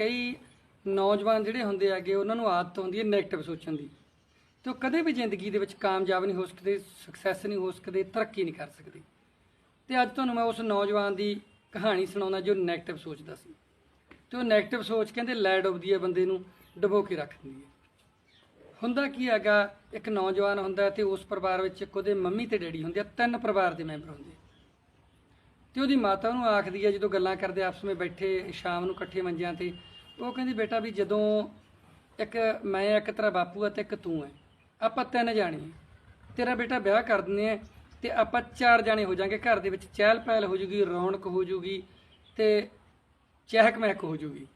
ਕਈ ਨੌਜਵਾਨ ਜਿਹੜੇ ਹੁੰਦੇ ਆਗੇ ਉਹਨਾਂ ਨੂੰ ਆਦਤ ਹੁੰਦੀ ਹੈ 네ਗੇਟਿਵ ਸੋਚਣ ਦੀ। ਤੇ ਉਹ ਕਦੇ ਵੀ ਜ਼ਿੰਦਗੀ ਦੇ ਵਿੱਚ ਕਾਮਯਾਬ ਨਹੀਂ ਹੋ ਸਕਦੇ ਸਕਸੈਸ ਨਹੀਂ ਹੋ ਸਕਦੇ, ਤਰੱਕੀ ਨਹੀਂ ਕਰ ਸਕਦੇ। ਤੇ ਅੱਜ ਤੁਹਾਨੂੰ ਮੈਂ ਉਸ ਨੌਜਵਾਨ ਦੀ ਕਹਾਣੀ ਸੁਣਾਉਣਾ ਜੋ ਨੈਗੇਟਿਵ ਸੋਚਦਾ ਸੀ। ਤੇ ਉਹ ਨੈਗੇਟਿਵ ਸੋਚ ਕਹਿੰਦੇ ਲੈ ਡੁੱਬਦੀ ਹੈ ਬੰਦੇ ਨੂੰ, ਡੁਬੋ ਕੇ ਰੱਖ ਦਿੰਦੀ ਹੈ। ਹੁੰਦਾ ਕੀ ਹੈਗਾ, ਇੱਕ ਨੌਜਵਾਨ ਹੁੰਦਾ ਤੇ ਉਸ ਪਰਿਵਾਰ ਵਿੱਚ ਇੱਕ ਉਹਦੇ ਮੰਮੀ ਤੇ ਡੈਡੀ ਹੁੰਦੇ ਆ, ਤਿੰਨ ਪਰਿਵਾਰ ਦੇ ਮੈਂਬਰ ਹੁੰਦੇ ਤੇ ਉਹਦੀ ਮਾਤਾ ਉਹਨੂੰ ਆਖਦੀ ਹੈ, ਜਦੋਂ ਗੱਲਾਂ ਕਰਦੇ ਆਪਸ ਵਿੱਚ ਬੈਠੇ, ਸ਼ਾਮ ਨੂੰ ਇਕੱਠੇ ਮੰਜਿਆਂ ਤੇ ਉਹ ਕਹਿੰਦੀ, ਬੇਟਾ ਵੀ ਜਦੋਂ ਇੱਕ ਮੈਂ, ਇੱਕ ਤੇਰਾ ਬਾਪੂ ਆ ਤੇ ਇੱਕ ਤੂੰ ਹੈ ਆਪਾਂ ਤਿੰਨ ਜਾਣੇ ਆ। ਤੇਰਾ ਬੇਟਾ ਵਿਆਹ ਕਰ ਦਿੰਦੇ ਆ ਤੇ ਆਪਾਂ ਚਾਰ ਜਾਣੇ ਹੋ ਜਾਾਂਗੇ। ਘਰ ਦੇ ਵਿੱਚ ਚਹਿਲ ਪਹਿਲ ਹੋ ਜੂਗੀ, ਰੌਣਕ ਹੋ ਜੂਗੀ ਤੇ ਚਹਿਕ ਮਹਿਕ ਹੋ ਜੂਗੀ।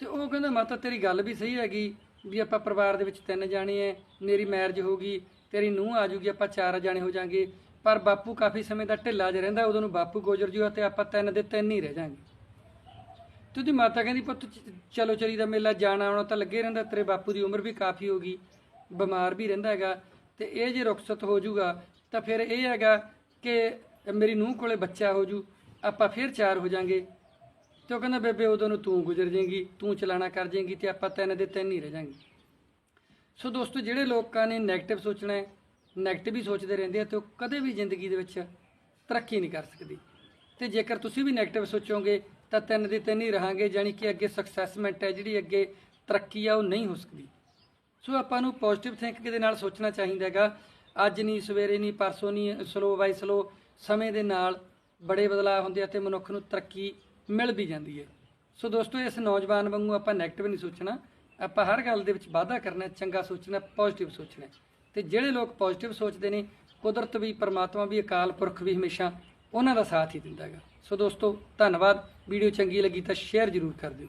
ਤੇ ਉਹ ਕਹਿੰਦਾ, ਮਾਤਾ, ਤੇਰੀ ਗੱਲ ਵੀ ਸਹੀ ਹੈਗੀ ਵੀ ਆਪਾਂ ਪਰਿਵਾਰ ਦੇ ਵਿੱਚ ਤਿੰਨ ਜਾਣੇ ਐ ਮੇਰੀ ਮੈਰਿਜ ਹੋਗੀ ਤੇਰੀ ਨੂੰਹ ਆ ਜੂਗੀ, ਆਪਾਂ ਚਾਰ ਜਾਣੇ ਹੋ ਜਾਾਂਗੇ। ਪਰ ਬਾਪੂ ਕਾਫੀ ਸਮੇਂ ਦਾ ਢਿੱਲਾ ਜਿਹਾ ਰਹਿੰਦਾ, ਉਦੋਂ ਨੂੰ ਬਾਪੂ ਗੁਜ਼ਰ ਜੂਗਾ ਤੇ ਆਪਾਂ ਤਿੰਨ ਦੇ ਤਿੰਨ ਹੀ ਰਹਿ ਜਾਾਂਗੇ। ਤੇ ਮਾਤਾ ਕਹਿੰਦੀ, ਪੁੱਤ ਚਲੋ ਚਲੀ ਦਾ ਮੇਲਾ, ਜਾਣਾ ਆਉਣਾ ਤਾਂ ਲੱਗੇ ਰਹਿੰਦਾ, ਤੇਰੇ ਬਾਪੂ ਦੀ ਉਮਰ ਵੀ ਕਾਫੀ ਹੋ ਗਈ, ਬਿਮਾਰ ਵੀ ਰਹਿੰਦਾ ਹੈਗਾ, ਤੇ ਇਹ ਜੇ ਰੁਖਸਤ ਹੋ ਜਾਊਗਾ, ਤਾਂ ਫਿਰ ਇਹ ਹੈਗਾ ਕਿ ਮੇਰੀ ਨੂੰਹ ਕੋਲੇ ਬੱਚਾ ਹੋ ਜੂ ਆਪਾਂ ਫਿਰ ਚਾਰ ਹੋ ਜਾਾਂਗੇ। ਤੇ ਉਹ ਕਹਿੰਦਾ, ਬੇਬੇ, ਉਦੋਂ ਨੂੰ ਤੂੰ ਗੁਜ਼ਰ ਜਾਏਗੀ, ਤੂੰ ਚਲਾਣਾ ਕਰ ਜਾਏਗੀ ਤੇ ਆਪਾਂ ਤਿੰਨ ਦੇ ਤਿੰਨ ਹੀ ਰਹਿ ਜਾਾਂਗੇ। ਸੋ ਦੋਸਤੋ, ਜਿਹੜੇ ਲੋਕਾਂ ਨੇ ਨੈਗੇਟਿਵ ਸੋਚਣਾ ਹੈ 네ਗੇਟਿਵ ਹੀ ਸੋਚਦੇ ਰਹਿੰਦੇ ਆ ਤੇ ਉਹ ਕਦੇ ਵੀ ਜ਼ਿੰਦਗੀ ਦੇ ਵਿੱਚ ਤਰੱਕੀ ਨਹੀਂ ਕਰ ਸਕਦੀ। ਤੇ ਜੇਕਰ ਤੁਸੀਂ ਵੀ ਨੈਗੇਟਿਵ ਸੋਚੋਗੇ ਤਾਂ ਤਿੰਨ ਦੇ ਤਿੰਨ ਹੀ ਰਹਾਂਗੇ ਜਾਨੀ ਕਿ ਅੱਗੇ ਸਕਸੈਸਮੈਂਟ ਹੈ ਜਿਹੜੀ ਅੱਗੇ ਤਰੱਕੀ ਆ, ਉਹ ਨਹੀਂ ਹੋ ਸਕਦੀ। ਸੋ ਆਪਾਂ ਨੂੰ ਪੋਜ਼ਿਟਿਵ ਥਿੰਕਿੰਗ ਦੇ ਨਾਲ ਸੋਚਣਾ ਚਾਹੀਦਾ ਹੈਗਾ। ਅੱਜ ਨਹੀਂ ਸਵੇਰੇ ਨਹੀਂ ਪਰਸੋਂ ਨਹੀਂ ਸਲੋ ਬਾਈ ਸਲੋ ਸਮੇਂ ਦੇ ਨਾਲ ਬੜੇ ਬਦਲਾਅ ਹੁੰਦੇ ਆ ਤੇ ਮਨੁੱਖ ਨੂੰ ਤਰੱਕੀ ਮਿਲ ਵੀ ਜਾਂਦੀ ਹੈ। ਸੋ ਦੋਸਤੋ, ਇਸ ਨੌਜਵਾਨ ਵਾਂਗੂ ਆਪਾਂ 네ਗੇਟਿਵ ਨਹੀਂ ਸੋਚਣਾ। ਆਪਾਂ ਹਰ ਗੱਲ ਦੇ ਵਿੱਚ ਵਾਧਾ ਕਰਨਾ ਚੰਗਾ ਸੋਚਣਾ ਪੋਜ਼ਿਟਿਵ ਸੋਚਣਾ ਤੇ ਜਿਹੜੇ ਲੋਕ ਪੋਜ਼ਿਟਿਵ ਸੋਚਦੇ ਨੇ, ਕੁਦਰਤ ਵੀ, ਪਰਮਾਤਮਾ ਵੀ, ਅਕਾਲ ਪੁਰਖ ਵੀ ਹਮੇਸ਼ਾ ਉਹਨਾਂ ਦਾ ਸਾਥ ਹੀ ਦਿੰਦਾ ਹੈਗਾ। ਸੋ ਦੋਸਤੋ, ਧੰਨਵਾਦ। ਵੀਡੀਓ ਚੰਗੀ ਲੱਗੀ ਤਾਂ ਸ਼ੇਅਰ ਜ਼ਰੂਰ ਕਰ ਦਿਓ।